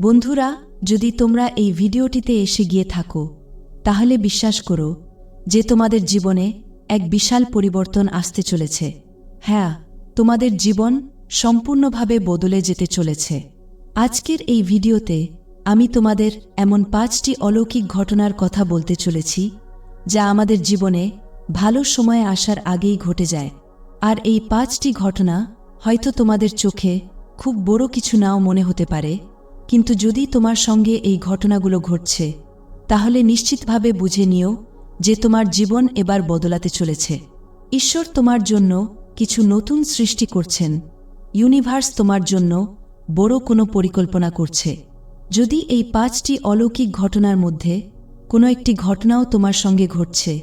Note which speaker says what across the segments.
Speaker 1: বন্ধুরা, যদি তোমরা এই ভিডিওটিতে এসে গিয়ে থাকো, তাহলে বিশ্বাস করো যে তোমাদের জীবনে এক বিশাল পরিবর্তন আসতে চলেছে। হ্যাঁ তোমাদের জীবন সম্পূর্ণভাবে বদলে যেতে চলেছে। আজকের এই ভিডিওতে আমি তোমাদের এমন পাঁচটি অলৌকিক ঘটনার কথা বলতে চলেছি, যা আমাদের জীবনে ভালো সময় আসার আগেই ঘটে যায়। আর এই পাঁচটি ঘটনা হয়তো তোমাদের চোখে খুব বড় কিছু নাও মনে হতে পারে কিন্তু যদি তোমার সঙ্গে এই ঘটনাগুলো ঘটছে, তাহলে নিশ্চিতভাবে বুঝে নিও যে তোমার জীবন এবার বদলাতে চলেছে। ঈশ্বর তোমার জন্য কিছু নতুন সৃষ্টি করছেন। ইউনিভার্স তোমার জন্য বড় কোনো পরিকল্পনা করছে। যদি এই পাঁচটি অলৌকিক ঘটনার মধ্যে কোনো একটি ঘটনাও তোমার সঙ্গে ঘটছে,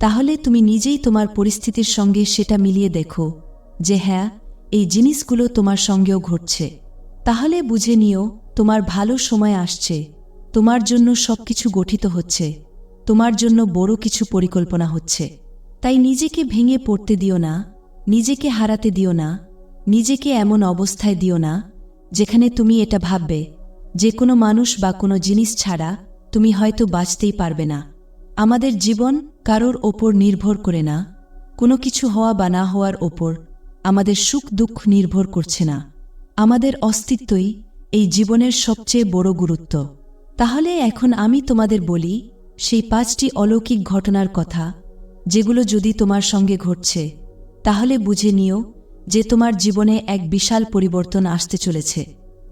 Speaker 1: তাহলে তুমি নিজেই তোমার পরিস্থিতির সঙ্গে সেটা মিলিয়ে দেখো যে হ্যাঁ এই জিনিসগুলো তোমার সঙ্গেও ঘটছে। তাহলে বুঝে নিও তোমার ভালো সময় আসছে। তোমার জন্য সবকিছু গঠিত হচ্ছে। তোমার জন্য বড় কিছু পরিকল্পনা হচ্ছে। তাই নিজেকে ভেঙে পড়তে দিও না, নিজেকে হারাতে দিও না, নিজেকে এমন অবস্থায় দিও না, যেখানে তুমি এটা ভাববে, যে কোনো মানুষ বা কোনো জিনিস ছাড়া তুমি হয়তো বাঁচতেই পারবে না। আমাদের জীবন কারোর ওপর নির্ভর করে না। কোনো কিছু হওয়া বা না হওয়ার ওপর আমাদের সুখ দুঃখ নির্ভর করছে না। আমাদের অস্তিত্বই এই জীবনের সবচেয়ে বড় গুরুত্ব। তাহলে এখন আমি তোমাদের বলি, সেই পাঁচটি অলৌকিক ঘটনার কথা, যেগুলো যদি তোমার সঙ্গে ঘটছে, তাহলে বুঝে নিও যে তোমার জীবনে এক বিশাল পরিবর্তন আসতে চলেছে।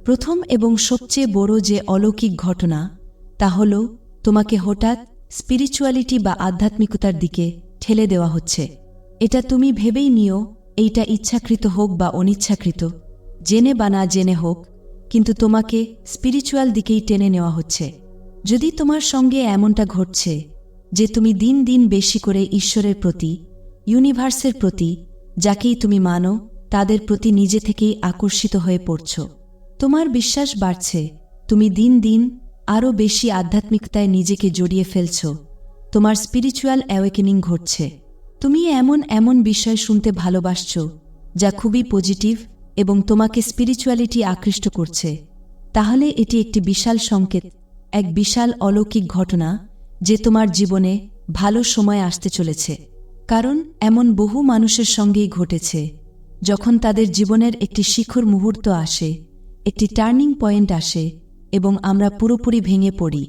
Speaker 1: প্রথম এবং সবচেয়ে বড় যে অলৌকিক ঘটনা, তা হল তোমাকে হঠাৎ স্পিরিচুয়ালিটি বা আধ্যাত্মিকতার দিকে ঠেলে দেওয়া হচ্ছে। এটা তুমি ভেবেই নিও, এইটা ইচ্ছাকৃত হোক বা অনিচ্ছাকৃত, জেনে বা না জেনে হোক কিন্তু তোমাকে স্পিরিচুয়াল দিকেই টেনে নেওয়া হচ্ছে। যদি তোমার সঙ্গে এমনটা ঘটছে যে তুমি দিন দিন বেশি করে ঈশ্বরের প্রতি ইউনিভার্সের প্রতি, যাকেই তুমি মানো, তাদের প্রতি নিজে থেকেই আকর্ষিত হয়ে পড়ছ। তোমার বিশ্বাস বাড়ছে, তুমি দিন দিন আরও বেশি আধ্যাত্মিকতায় নিজেকে জড়িয়ে ফেলছ। তোমার স্পিরিচুয়াল অ্যাওয়েকেনিং ঘটছে। তুমি এমন এমন বিষয় শুনতে ভালোবাসছ যা খুবই পজিটিভ এবং তোমাকে স্পিরিচুয়ালিটি আকৃষ্ট করছে, তাহলে এটি একটি বিশাল সংকেত, এক বিশাল অলৌকিক ঘটনা যে তোমার জীবনে ভালো সময় আসতে চলেছে। কারণ এমন বহু মানুষের সঙ্গেই ঘটেছে, যখন তাদের জীবনের একটি শিখর মুহূর্ত আসে, একটি টার্নিং পয়েন্ট আসে এবং আমরা পুরোপুরি ভেঙে পড়ি।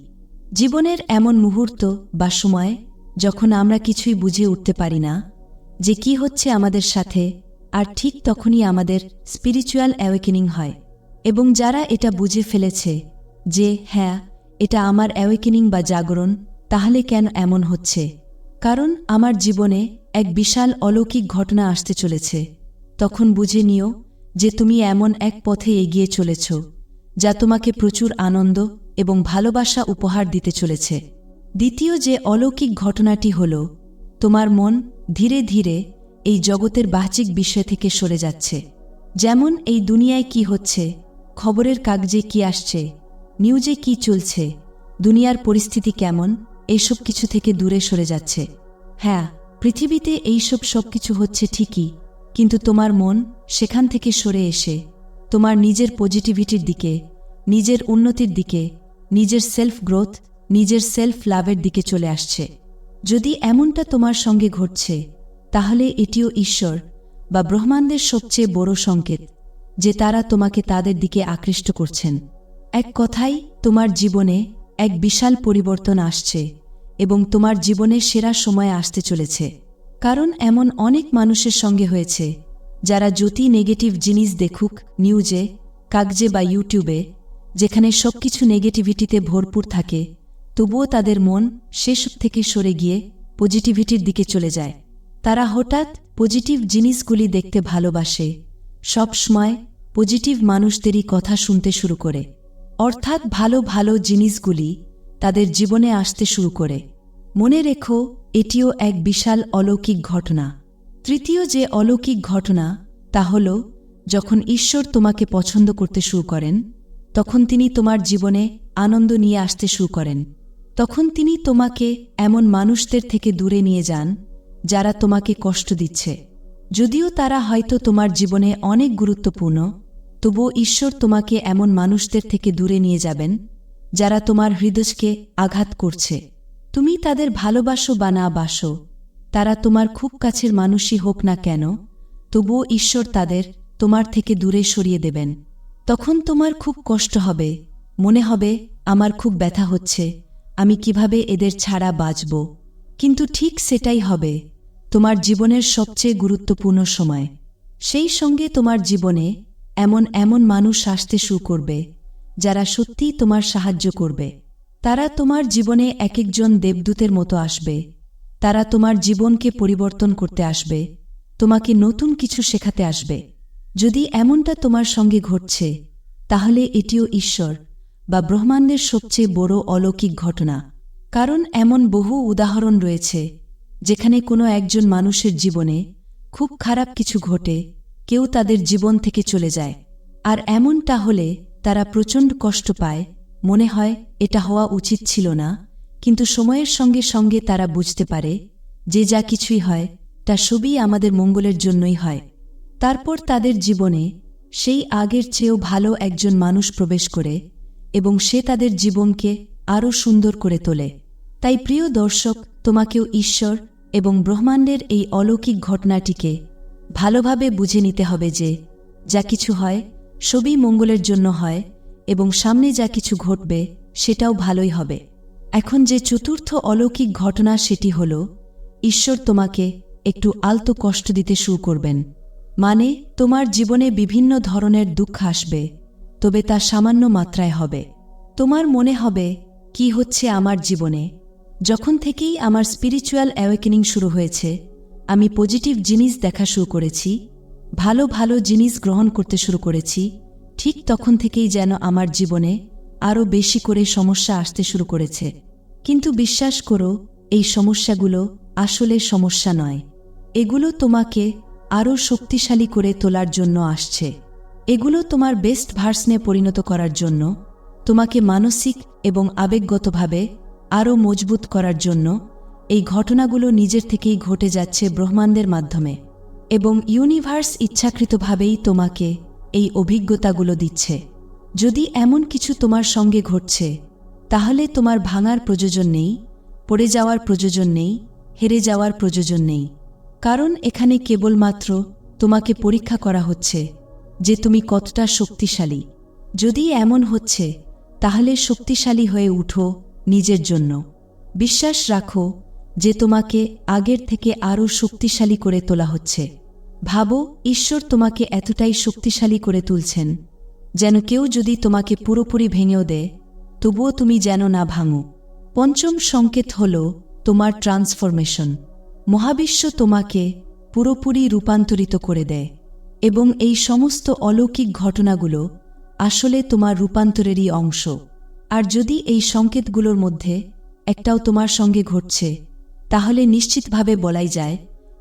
Speaker 1: জীবনের এমন মুহূর্ত বা সময় যখন আমরা কিছুই বুঝে উঠতে পারি না যে কি হচ্ছে আমাদের সাথে আর ঠিক তখনই আমাদের স্পিরিচুয়াল অ্যাওয়েকেনিং হয়। এবং যারা এটা বুঝে ফেলেছে যে হ্যাঁ এটা আমার অ্যাওয়েকেনিং বা জাগরণ, তাহলে কেন এমন হচ্ছে? কারণ আমার জীবনে এক বিশাল অলৌকিক ঘটনা আসতে চলেছে। তখন বুঝে নিও যে, তুমি এমন এক পথে এগিয়ে চলেছ, যা তোমাকে প্রচুর আনন্দ এবং ভালোবাসা উপহার দিতে চলেছে। দ্বিতীয় যে অলৌকিক ঘটনাটি হল, তোমার মন ধীরে ধীরে এই জগতের বাহ্যিক বিষয় থেকে সরে যাচ্ছে। যেমন এই দুনিয়ায় কি হচ্ছে, খবরের কাগজে কি আসছে, নিউজে কি চলছে, দুনিয়ার পরিস্থিতি কেমন এইসব কিছু থেকে দূরে সরে যাচ্ছে। হ্যাঁ পৃথিবীতে এইসব সব কিছু হচ্ছে ঠিকই, কিন্তু তোমার মন সেখান থেকে সরে এসে, তোমার নিজের পজিটিভিটির দিকে, নিজের উন্নতির দিকে, নিজের সেলফ গ্রোথ নিজের সেলফ লাভের দিকে চলে আসছে। যদি এমনটা তোমার সঙ্গে ঘটছে তাহলে এটিও ঈশ্বর বা ব্রহ্মাণ্ডের সবচেয়ে বড় সংকেত, যে তারা তোমাকে তাদের দিকে আকৃষ্ট করছেন। এক কথাই তোমার জীবনে এক বিশাল পরিবর্তন আসছে এবং তোমার জীবনের সেরা সময় আসতে চলেছে। কারণ এমন অনেক মানুষের সঙ্গে হয়েছে, যারা যতি নেগেটিভ জিনিস দেখুক, নিউজে, কাগজে বা ইউটিউবে, যেখানে সবকিছু নেগেটিভিটিতে ভরপুর থাকে, তবুও তাদের মন সেসব থেকে সরে গিয়ে পজিটিভিটির দিকে চলে যায়। তারা হঠাৎ পজিটিভ জিনিসগুলি দেখতে ভালোবাসে। সব সময় পজিটিভ মানুষদেরই কথা শুনতে শুরু করে। অর্থাৎ ভালো ভালো জিনিসগুলি তাদের জীবনে আসতে শুরু করে। মনে রেখো, এটিও এক বিশাল অলৌকিক ঘটনা। তৃতীয় যে অলৌকিক ঘটনা, তা হল, যখন ঈশ্বর তোমাকে পছন্দ করতে শুরু করেন, তখন তিনি তোমার জীবনে আনন্দ নিয়ে আসতে শুরু করেন। তখন তিনি তোমাকে এমন মানুষদের থেকে দূরে নিয়ে যান যারা তোমাকে কষ্ট দিচ্ছে। যদিও তারা হয়তো তোমার জীবনে অনেক গুরুত্বপূর্ণ, তবুও ঈশ্বর তোমাকে এমন মানুষদের থেকে দূরে নিয়ে যাবেন, যারা তোমার হৃদয়কে আঘাত করছে। তুমি তাদের ভালোবাসো বা না বাসো, তারা তোমার খুব কাছের মানুষই হোক না কেন, তবুও ঈশ্বর তাদের তোমার থেকে দূরে সরিয়ে দেবেন। তখন তোমার খুব কষ্ট হবে, মনে হবে, আমার খুব ব্যথা হচ্ছে, আমি কীভাবে এদের ছাড়া বাঁচব। কিন্তু ঠিক সেটাই হবে। তোমার জীবনের সবচেয়ে গুরুত্বপূর্ণ সময়। সেই সঙ্গে তোমার জীবনে এমন এমন মানুষ আসতে শুরু করবে, যারা সত্যিই তোমার সাহায্য করবে। তারা তোমার জীবনে এক একজন দেবদূতের মতো আসবে। তারা তোমার জীবনকে পরিবর্তন করতে আসবে, তোমাকে নতুন কিছু শেখাতে আসবে। যদি এমনটা তোমার সঙ্গে ঘটছে, তাহলে এটিও ঈশ্বর বা ব্রহ্মাণ্ডের সবচেয়ে বড় অলৌকিক ঘটনা। কারণ এমন বহু উদাহরণ রয়েছে যেখানে কোনো একজন মানুষের জীবনে খুব খারাপ কিছু ঘটে, কেউ তাদের জীবন থেকে চলে যায়। আর এমনটা হলে তারা প্রচণ্ড কষ্ট পায়। মনে হয়, এটা হওয়া উচিত ছিল না, কিন্তু সময়ের সঙ্গে সঙ্গে তারা বুঝতে পারে যে যা কিছুই হয়, তা সবই আমাদের মঙ্গলের জন্যই হয়। তারপর তাদের জীবনে সেই আগের চেয়েও ভালো একজন মানুষ প্রবেশ করে এবং সে তাদের জীবনকে আরও সুন্দর করে তোলে। তাই প্রিয় দর্শক, তোমাকেও ঈশ্বর এবং ব্রহ্মাণ্ডের এই অলৌকিক ঘটনাটিকে ভালোভাবে বুঝে নিতে হবে যে যা কিছু হয়, সবই মঙ্গলের জন্য হয় এবং সামনে যা কিছু ঘটবে, সেটাও ভালোই হবে। এখন যে চতুর্থ অলৌকিক ঘটনা সেটি হল, ঈশ্বর তোমাকে একটু আলতো কষ্ট দিতে শুরু করবেন। মানে তোমার জীবনে বিভিন্ন ধরনের দুঃখ আসবে, তবে তা সামান্য মাত্রায় হবে। তোমার মনে হবে, কি হচ্ছে আমার জীবনে? যখন থেকেই আমার স্পিরিচুয়াল অ্যাওয়েকেনিং শুরু হয়েছে, আমি পজিটিভ জিনিস দেখা শুরু করেছি, ভালো ভালো জিনিস গ্রহণ করতে শুরু করেছি, ঠিক তখন থেকেই যেন আমার জীবনে আরও বেশি করে সমস্যা আসতে শুরু করেছে। কিন্তু বিশ্বাস করো, এই সমস্যাগুলো আসলে সমস্যা নয়। এগুলো তোমাকে আরও শক্তিশালী করে তোলার জন্য আসছে। এগুলো তোমার বেস্ট ভার্সনে পরিণত করার জন্য তোমাকে মানসিক এবং আবেগগতভাবে আরও মজবুত করার জন্য এই ঘটনাগুলো নিজের থেকেই ঘটে যাচ্ছে ব্রহ্মাণ্ডের মাধ্যমে এবং ইউনিভার্স ইচ্ছাকৃতভাবেই তোমাকে এই অভিজ্ঞতাগুলো দিচ্ছে। যদি এমন কিছু তোমার সঙ্গে ঘটছে, তাহলে তোমার ভাঙার প্রয়োজন নেই, পড়ে যাওয়ার প্রয়োজন নেই, হেরে যাওয়ার প্রয়োজন নেই। কারণ এখানে কেবলমাত্র তোমাকে পরীক্ষা করা হচ্ছে যে তুমি কতটা শক্তিশালী। যদি এমন হচ্ছে, তাহলে শক্তিশালী হয়ে উঠো নিজের জন্য। বিশ্বাস রাখো যে তোমাকে আগের থেকে আরও শক্তিশালী করে তোলা হচ্ছে। ভাবো, ঈশ্বর তোমাকে এতটাই শক্তিশালী করে তুলছেন, যেন কেউ যদি তোমাকে পুরোপুরি ভেঙেও দেয়, তবুও তুমি যেন না ভাঙো। পঞ্চম সংকেত হল তোমার ট্রান্সফরমেশন। মহাবিশ্ব তোমাকে পুরোপুরি রূপান্তরিত করে দেয় এবং এই সমস্ত অলৌকিক ঘটনাগুলো আসলে তোমার রূপান্তরেরই অংশ। আর যদি এই সংকেতগুলোর মধ্যে একটাও তোমার সঙ্গে ঘটছে, তাহলে নিশ্চিতভাবে বলাই যায়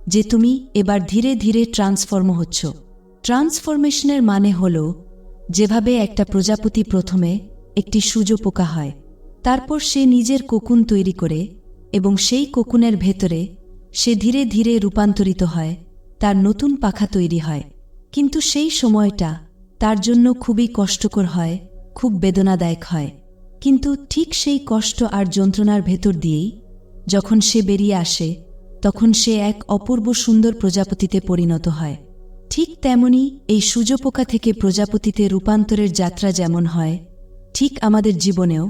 Speaker 1: যে তুমি এবার ধীরে ধীরে ট্রান্সফর্ম হচ্ছ। ট্রান্সফরমেশনের মানে হল, যেভাবে একটা প্রজাপতি প্রথমে একটি সূর্য পোকা হয়, তারপর সে নিজের কোকুন তৈরি করে এবং সেই কোকুনের ভেতরে সে ধীরে ধীরে রূপান্তরিত হয়, তার নতুন পাখা তৈরি হয়। কিন্তু সেই সময়টা তার জন্য খুবই কষ্টকর হয়, খুব বেদনাদায়ক হয়। কিন্তু ঠিক সেই কষ্ট আর যন্ত্রণার ভেতর দিয়েই যখন সে বেরিয়ে আসে, তখন সে এক অপূর্ব সুন্দর প্রজাপতিতে পরিণত হয়। ঠিক তেমনি এই সূর্যপোকা থেকে প্রজাপতিতে রূপান্তরের যাত্রা যেমন হয়, ঠিক আমাদের জীবনেও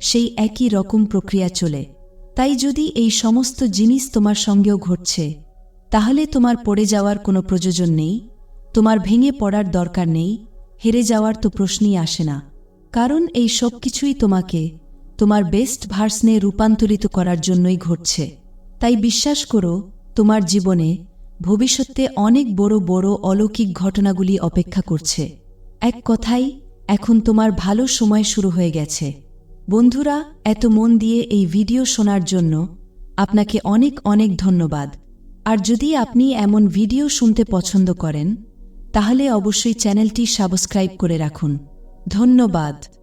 Speaker 1: সেই একই রকম প্রক্রিয়া চলে। তাই যদি এই সমস্ত জিনিস তোমার সঙ্গেও ঘটছে, তাহলে তোমার পড়ে যাওয়ার কোনো প্রয়োজন নেই, তোমার ভেঙে পড়ার দরকার নেই, হেরে যাওয়ার তো প্রশ্নই আসে না। কারণ এই সব কিছুই তোমাকে, তোমার বেস্ট ভার্সনে রূপান্তরিত করার জন্যই ঘটছে। তাই বিশ্বাস করো, তোমার জীবনে ভবিষ্যতে অনেক বড় বড় অলৌকিক ঘটনাগুলি অপেক্ষা করছে। এক কথাই এখন তোমার ভালো সময় শুরু হয়ে গেছে। বন্ধুরা, এত মন দিয়ে এই ভিডিও শোনার জন্য আপনাকে অনেক অনেক ধন্যবাদ। আর যদি আপনি এমন ভিডিও শুনতে পছন্দ করেন, তাহলে অবশ্যই চ্যানেলটি সাবস্ক্রাইব করে রাখুন। ধন্যবাদ।